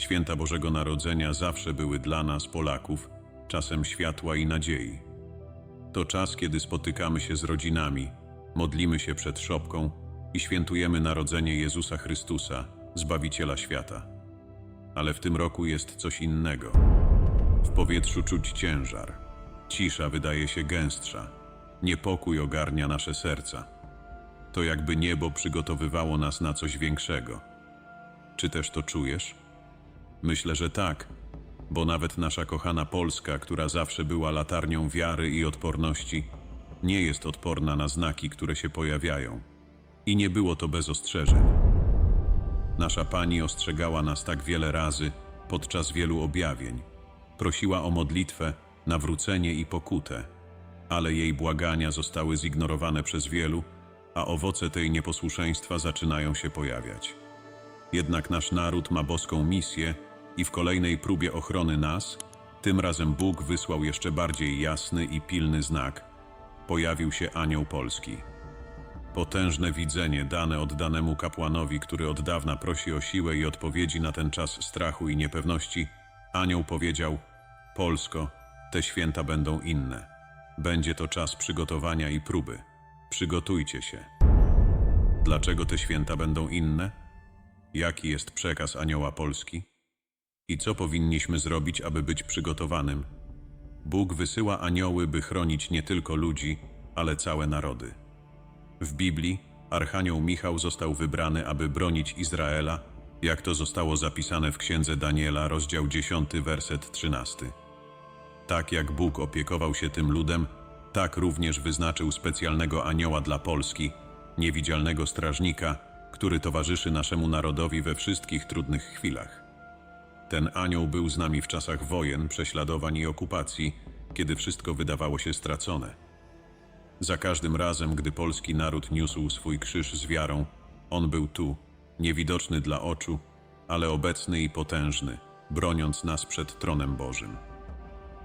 Święta Bożego Narodzenia zawsze były dla nas, Polaków, czasem światła i nadziei. To czas, kiedy spotykamy się z rodzinami, modlimy się przed szopką i świętujemy narodzenie Jezusa Chrystusa, Zbawiciela świata. Ale w tym roku jest coś innego. W powietrzu czuć ciężar. Cisza wydaje się gęstsza. Niepokój ogarnia nasze serca. To jakby niebo przygotowywało nas na coś większego. Czy też to czujesz? Myślę, że tak, bo nawet nasza kochana Polska, która zawsze była latarnią wiary i odporności, nie jest odporna na znaki, które się pojawiają. I nie było to bez ostrzeżeń. Nasza Pani ostrzegała nas tak wiele razy podczas wielu objawień. Prosiła o modlitwę, nawrócenie i pokutę, ale jej błagania zostały zignorowane przez wielu, a owoce tej nieposłuszeństwa zaczynają się pojawiać. Jednak nasz naród ma boską misję i w kolejnej próbie ochrony nas, tym razem Bóg wysłał jeszcze bardziej jasny i pilny znak. Pojawił się anioł polski. Potężne widzenie dane oddanemu kapłanowi, który od dawna prosi o siłę i odpowiedzi na ten czas strachu i niepewności, anioł powiedział: Polsko, te święta będą inne. Będzie to czas przygotowania i próby. Przygotujcie się. Dlaczego te święta będą inne? Jaki jest przekaz anioła Polski? I co powinniśmy zrobić, aby być przygotowanym? Bóg wysyła anioły, by chronić nie tylko ludzi, ale całe narody. W Biblii Archanioł Michał został wybrany, aby bronić Izraela, jak to zostało zapisane w księdze Daniela, rozdział 10, werset 13. Tak jak Bóg opiekował się tym ludem, tak również wyznaczył specjalnego anioła dla Polski, niewidzialnego strażnika, który towarzyszy naszemu narodowi we wszystkich trudnych chwilach. Ten anioł był z nami w czasach wojen, prześladowań i okupacji, kiedy wszystko wydawało się stracone. Za każdym razem, gdy polski naród niósł swój krzyż z wiarą, on był tu, niewidoczny dla oczu, ale obecny i potężny, broniąc nas przed tronem Bożym.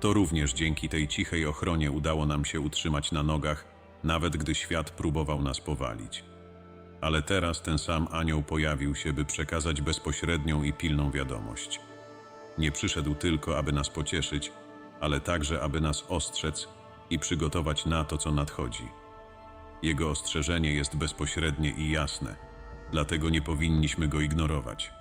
To również dzięki tej cichej ochronie udało nam się utrzymać na nogach, nawet gdy świat próbował nas powalić. Ale teraz ten sam anioł pojawił się, by przekazać bezpośrednią i pilną wiadomość. Nie przyszedł tylko, aby nas pocieszyć, ale także, aby nas ostrzec i przygotować na to, co nadchodzi. Jego ostrzeżenie jest bezpośrednie i jasne, dlatego nie powinniśmy go ignorować.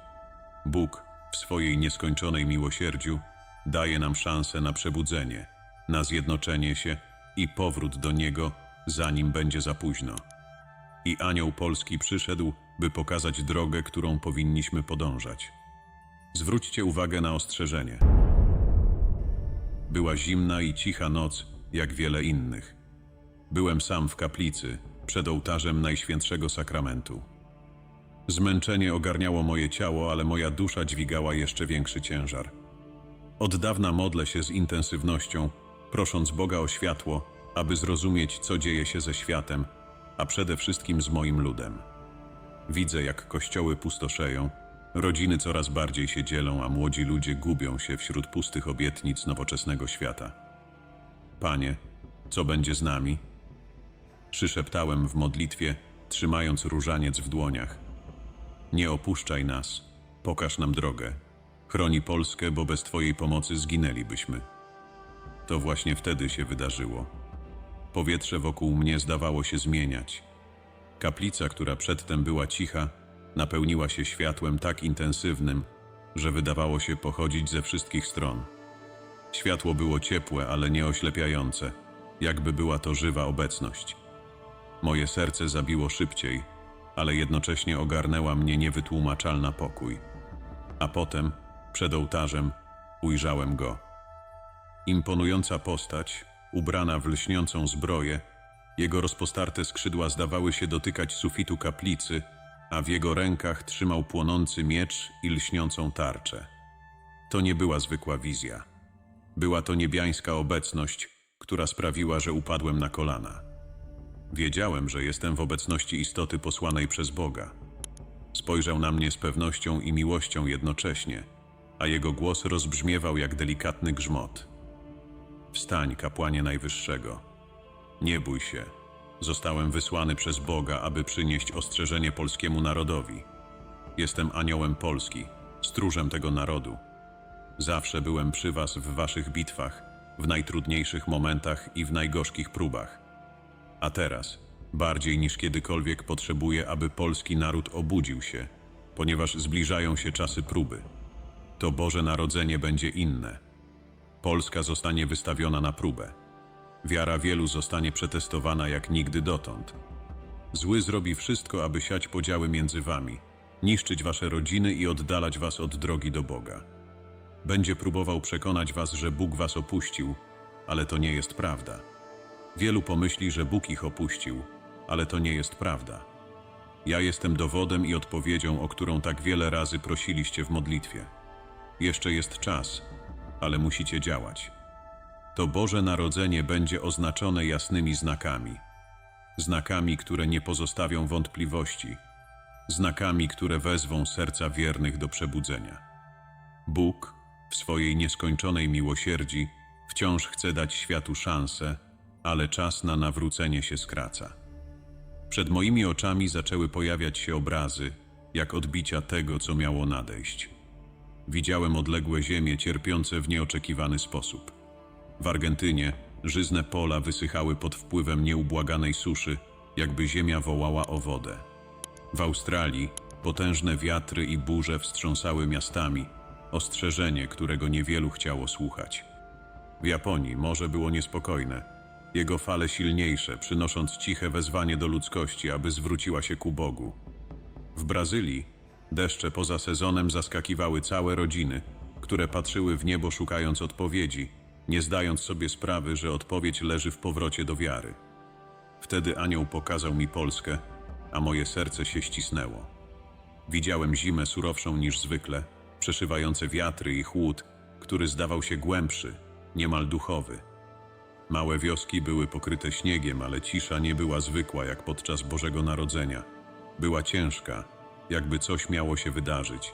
Bóg, w swojej nieskończonej miłosierdziu, daje nam szansę na przebudzenie, na zjednoczenie się i powrót do Niego, zanim będzie za późno. I anioł polski przyszedł, by pokazać drogę, którą powinniśmy podążać. Zwróćcie uwagę na ostrzeżenie. Była zimna i cicha noc, jak wiele innych. Byłem sam w kaplicy, przed ołtarzem Najświętszego Sakramentu. Zmęczenie ogarniało moje ciało, ale moja dusza dźwigała jeszcze większy ciężar. Od dawna modlę się z intensywnością, prosząc Boga o światło, aby zrozumieć, co dzieje się ze światem, a przede wszystkim z moim ludem. Widzę, jak kościoły pustoszeją, rodziny coraz bardziej się dzielą, a młodzi ludzie gubią się wśród pustych obietnic nowoczesnego świata. Panie, co będzie z nami? Przyszeptałem w modlitwie, trzymając różaniec w dłoniach. Nie opuszczaj nas, pokaż nam drogę. Chroni Polskę, bo bez Twojej pomocy zginęlibyśmy. To właśnie wtedy się wydarzyło. Powietrze wokół mnie zdawało się zmieniać. Kaplica, która przedtem była cicha, napełniła się światłem tak intensywnym, że wydawało się pochodzić ze wszystkich stron. Światło było ciepłe, ale nie oślepiające, jakby była to żywa obecność. Moje serce zabiło szybciej, ale jednocześnie ogarnęła mnie niewytłumaczalna pokój. A potem, przed ołtarzem, ujrzałem go. Imponująca postać, ubrana w lśniącą zbroję, jego rozpostarte skrzydła zdawały się dotykać sufitu kaplicy, a w jego rękach trzymał płonący miecz i lśniącą tarczę. To nie była zwykła wizja. Była to niebiańska obecność, która sprawiła, że upadłem na kolana. Wiedziałem, że jestem w obecności istoty posłanej przez Boga. Spojrzał na mnie z pewnością i miłością jednocześnie, a jego głos rozbrzmiewał jak delikatny grzmot. Wstań, kapłanie Najwyższego. Nie bój się. Zostałem wysłany przez Boga, aby przynieść ostrzeżenie polskiemu narodowi. Jestem aniołem Polski, stróżem tego narodu. Zawsze byłem przy was w waszych bitwach, w najtrudniejszych momentach i w najgorzkich próbach. A teraz, bardziej niż kiedykolwiek, potrzebuję, aby polski naród obudził się, ponieważ zbliżają się czasy próby. To Boże Narodzenie będzie inne. Polska zostanie wystawiona na próbę. Wiara wielu zostanie przetestowana jak nigdy dotąd. Zły zrobi wszystko, aby siać podziały między wami, niszczyć wasze rodziny i oddalać was od drogi do Boga. Będzie próbował przekonać was, że Bóg was opuścił, ale to nie jest prawda. Wielu pomyśli, że Bóg ich opuścił, ale to nie jest prawda. Ja jestem dowodem i odpowiedzią, o którą tak wiele razy prosiliście w modlitwie. Jeszcze jest czas, ale musicie działać. To Boże Narodzenie będzie oznaczone jasnymi znakami. Znakami, które nie pozostawią wątpliwości. Znakami, które wezwą serca wiernych do przebudzenia. Bóg, w swojej nieskończonej miłosierdzi, wciąż chce dać światu szansę, ale czas na nawrócenie się skraca. Przed moimi oczami zaczęły pojawiać się obrazy, jak odbicia tego, co miało nadejść. Widziałem odległe ziemie cierpiące w nieoczekiwany sposób. W Argentynie żyzne pola wysychały pod wpływem nieubłaganej suszy, jakby ziemia wołała o wodę. W Australii potężne wiatry i burze wstrząsały miastami, ostrzeżenie, którego niewielu chciało słuchać. W Japonii morze było niespokojne, jego fale silniejsze, przynosząc ciche wezwanie do ludzkości, aby zwróciła się ku Bogu. W Brazylii deszcze poza sezonem zaskakiwały całe rodziny, które patrzyły w niebo szukając odpowiedzi, nie zdając sobie sprawy, że odpowiedź leży w powrocie do wiary. Wtedy anioł pokazał mi Polskę, a moje serce się ścisnęło. Widziałem zimę surowszą niż zwykle, przeszywające wiatry i chłód, który zdawał się głębszy, niemal duchowy. Małe wioski były pokryte śniegiem, ale cisza nie była zwykła jak podczas Bożego Narodzenia. Była ciężka, jakby coś miało się wydarzyć.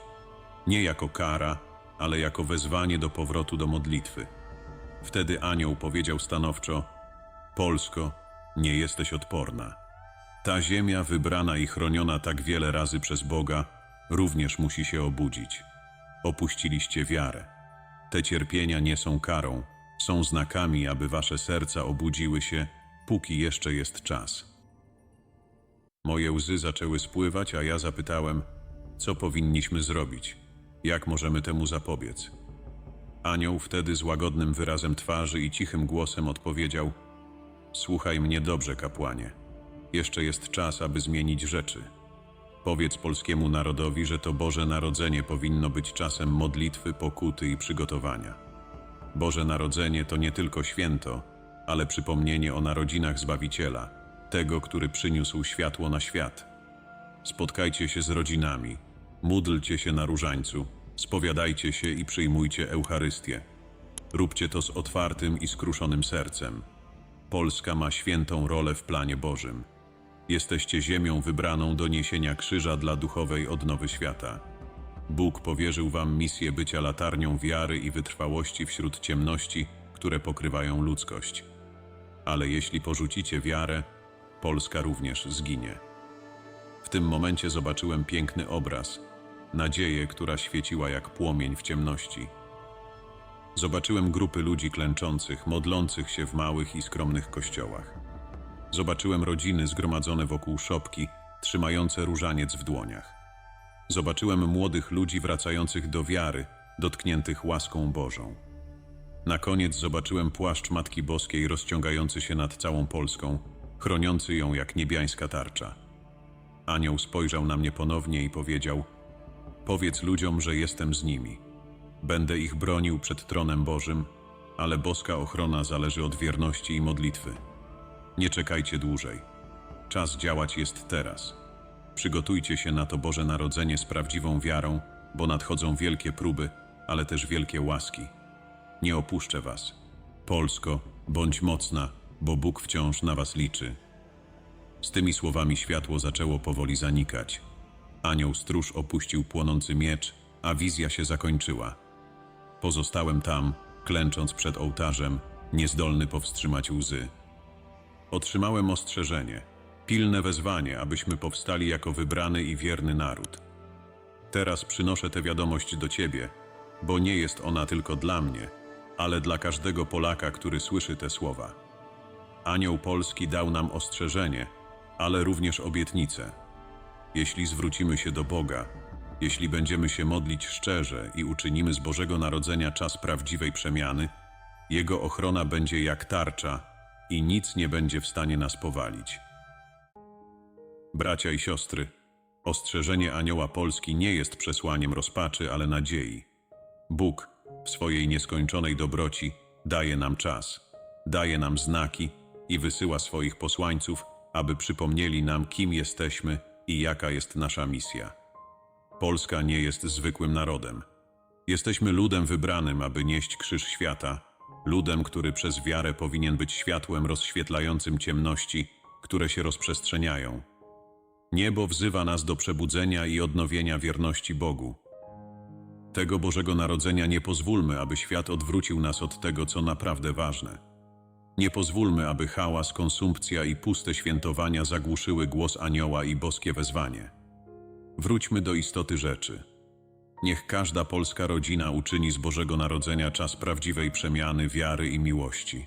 Nie jako kara, ale jako wezwanie do powrotu do modlitwy. Wtedy anioł powiedział stanowczo: Polsko, nie jesteś odporna. Ta ziemia wybrana i chroniona tak wiele razy przez Boga również musi się obudzić. Opuściliście wiarę. Te cierpienia nie są karą, są znakami, aby wasze serca obudziły się, póki jeszcze jest czas. Moje łzy zaczęły spływać, a ja zapytałem, co powinniśmy zrobić, jak możemy temu zapobiec. Anioł wtedy z łagodnym wyrazem twarzy i cichym głosem odpowiedział: Słuchaj mnie dobrze, kapłanie. Jeszcze jest czas, aby zmienić rzeczy. Powiedz polskiemu narodowi, że to Boże Narodzenie powinno być czasem modlitwy, pokuty i przygotowania. Boże Narodzenie to nie tylko święto, ale przypomnienie o narodzinach Zbawiciela, tego, który przyniósł światło na świat. Spotkajcie się z rodzinami, módlcie się na różańcu, spowiadajcie się i przyjmujcie Eucharystię. Róbcie to z otwartym i skruszonym sercem. Polska ma świętą rolę w planie Bożym. Jesteście ziemią wybraną do niesienia krzyża dla duchowej odnowy świata. Bóg powierzył wam misję bycia latarnią wiary i wytrwałości wśród ciemności, które pokrywają ludzkość. Ale jeśli porzucicie wiarę, Polska również zginie. W tym momencie zobaczyłem piękny obraz, nadzieję, która świeciła jak płomień w ciemności. Zobaczyłem grupy ludzi klęczących, modlących się w małych i skromnych kościołach. Zobaczyłem rodziny zgromadzone wokół szopki, trzymające różaniec w dłoniach. Zobaczyłem młodych ludzi wracających do wiary, dotkniętych łaską Bożą. Na koniec zobaczyłem płaszcz Matki Boskiej rozciągający się nad całą Polską, chroniący ją jak niebiańska tarcza. Anioł spojrzał na mnie ponownie i powiedział: Powiedz ludziom, że jestem z nimi. Będę ich bronił przed tronem Bożym, ale boska ochrona zależy od wierności i modlitwy. Nie czekajcie dłużej. Czas działać jest teraz. Przygotujcie się na to Boże Narodzenie z prawdziwą wiarą, bo nadchodzą wielkie próby, ale też wielkie łaski. Nie opuszczę was. Polsko, bądź mocna, bo Bóg wciąż na was liczy. Z tymi słowami światło zaczęło powoli zanikać. Anioł stróż opuścił płonący miecz, a wizja się zakończyła. Pozostałem tam, klęcząc przed ołtarzem, niezdolny powstrzymać łzy. Otrzymałem ostrzeżenie, pilne wezwanie, abyśmy powstali jako wybrany i wierny naród. Teraz przynoszę tę wiadomość do Ciebie, bo nie jest ona tylko dla mnie, ale dla każdego Polaka, który słyszy te słowa. Anioł Polski dał nam ostrzeżenie, ale również obietnicę. Jeśli zwrócimy się do Boga, jeśli będziemy się modlić szczerze i uczynimy z Bożego Narodzenia czas prawdziwej przemiany, Jego ochrona będzie jak tarcza i nic nie będzie w stanie nas powalić. Bracia i siostry, ostrzeżenie Anioła Polski nie jest przesłaniem rozpaczy, ale nadziei. Bóg w swojej nieskończonej dobroci daje nam czas, daje nam znaki i wysyła swoich posłańców, aby przypomnieli nam, kim jesteśmy i jaka jest nasza misja. Polska nie jest zwykłym narodem. Jesteśmy ludem wybranym, aby nieść krzyż świata, ludem, który przez wiarę powinien być światłem rozświetlającym ciemności, które się rozprzestrzeniają. Niebo wzywa nas do przebudzenia i odnowienia wierności Bogu. Tego Bożego Narodzenia nie pozwólmy, aby świat odwrócił nas od tego, co naprawdę ważne. Nie pozwólmy, aby hałas, konsumpcja i puste świętowania zagłuszyły głos anioła i boskie wezwanie. Wróćmy do istoty rzeczy. Niech każda polska rodzina uczyni z Bożego Narodzenia czas prawdziwej przemiany, wiary i miłości.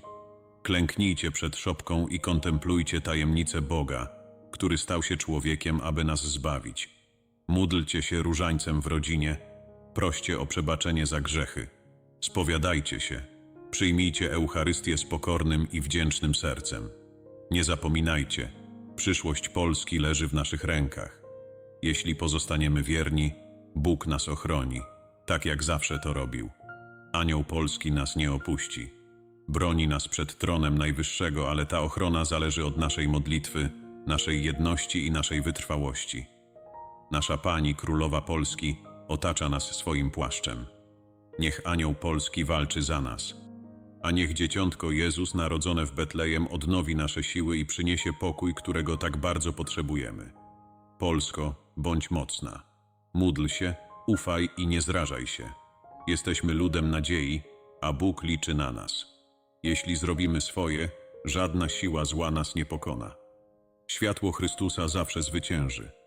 Klęknijcie przed szopką i kontemplujcie tajemnicę Boga, który stał się człowiekiem, aby nas zbawić. Módlcie się różańcem w rodzinie, proście o przebaczenie za grzechy. Spowiadajcie się, przyjmijcie Eucharystię z pokornym i wdzięcznym sercem. Nie zapominajcie, przyszłość Polski leży w naszych rękach. Jeśli pozostaniemy wierni, Bóg nas ochroni, tak jak zawsze to robił. Anioł Polski nas nie opuści. Broni nas przed tronem Najwyższego, ale ta ochrona zależy od naszej modlitwy, naszej jedności i naszej wytrwałości. Nasza Pani Królowa Polski otacza nas swoim płaszczem. Niech Anioł Polski walczy za nas. A niech Dzieciątko Jezus narodzone w Betlejem odnowi nasze siły i przyniesie pokój, którego tak bardzo potrzebujemy. Polsko, bądź mocna. Módl się, ufaj i nie zrażaj się. Jesteśmy ludem nadziei, a Bóg liczy na nas. Jeśli zrobimy swoje, żadna siła zła nas nie pokona. Światło Chrystusa zawsze zwycięży.